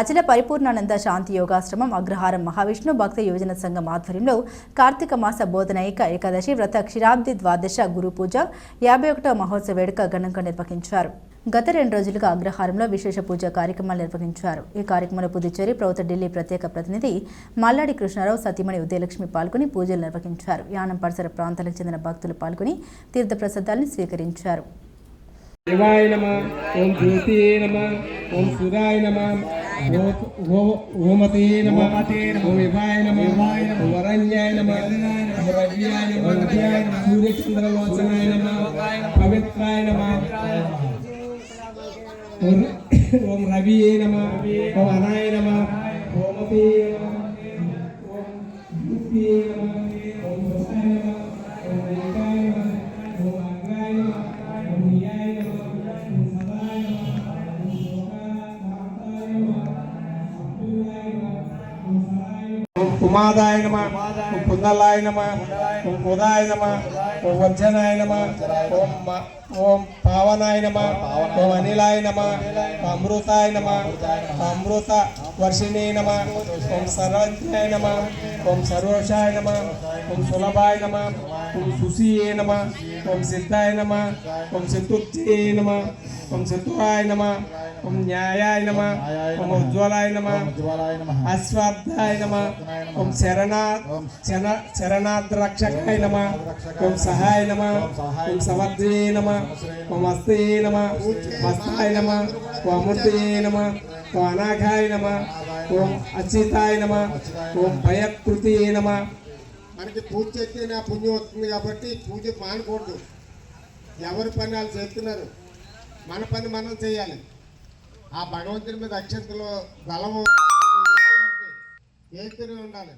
అచల పరిపూర్ణానంద శాంతి యోగాశ్రమం అగ్రహారం మహావిష్ణు భక్త యువజన సంఘం ఆధ్వర్యంలో కార్తీక మాస బోధనైక ఏకాదశి వ్రత క్షీరాబ్ది ద్వాదశ గురు పూజ యాభై ఒకటవ మహోత్సవ వేడుక ఘనంగా నిర్వహించారు. గత రెండు రోజులుగా అగ్రహారంలో విశేష పూజా కార్యక్రమాలు నిర్వహించారు. ఈ కార్యక్రమంలో పుదుచ్చేరి ప్రభుత్వ ఢిల్లీ ప్రత్యేక ప్రతినిధి మల్లాడి కృష్ణారావు సతీమణి ఉదయలక్ష్మి పాల్గొని పూజలు నిర్వహించారు. యానం పరిసర ప్రాంతాలకు చెందిన భక్తులు పాల్గొని తీర్థప్రసాదాలను స్వీకరించారు. శివాయ నమ ఓం జ్యోతియే నమ ఓం సురాయ నమ. ఓమతే నమ ఓం విభాయ నమ ఓం వరణ్యాయ నమ రవ్యాయ నమ సూర్యచంద్రలోచనాయ నమ పవిత్రాయ నమ. ఓం రవియే నమ ఓం అనాయ నమ ఓమతే నమ. ఓం కుమాదాయ నమ ఓం పున్నలాయ నమ ఓం ఉదాయ నమ ఓం వజ్జనాయ నమ ఓం మ- ఓం పావనాయ నమ ఓం అనిలాయ నమ అమృతాయ నమ అమృత వర్షిణే నమ ఓం సర్వజ్ఞాయ నమ ఓం సర్వోషాయ నమ ఓం సులభాయ నమ ఓం సుశీయే నమ ఓం సిద్ధాయ నమ ఓం చతుర్థే నమ ఓం చతురాయ నమ ఓం న్యాయాయ నమ ఓం ఉజ్వలాయ నమ అశ్వార్థాయ నమ ఓం శరణా శన శరణాద్రక్షకాయ నమ ఓం సహాయ నమ ఓం సమర్థే నమ ఓం హస్తే నమ హస్తాయ నమ ఓం అమృతే నమ ఓం అనాఘాయ నమ ఓం అచితాయ నమ ఓం భయకృతే నమ. మనకి పూజ చేస్తే నా పుణ్యం వస్తుంది కాబట్టి పూజ మానకూడదు. ఎవరి పని వాళ్ళు చేస్తున్నారు? మన పని మనం చేయాలి. ఆ భగవంతుని మీద అక్షంతలో బలము ఏదైనా ఉండాలి?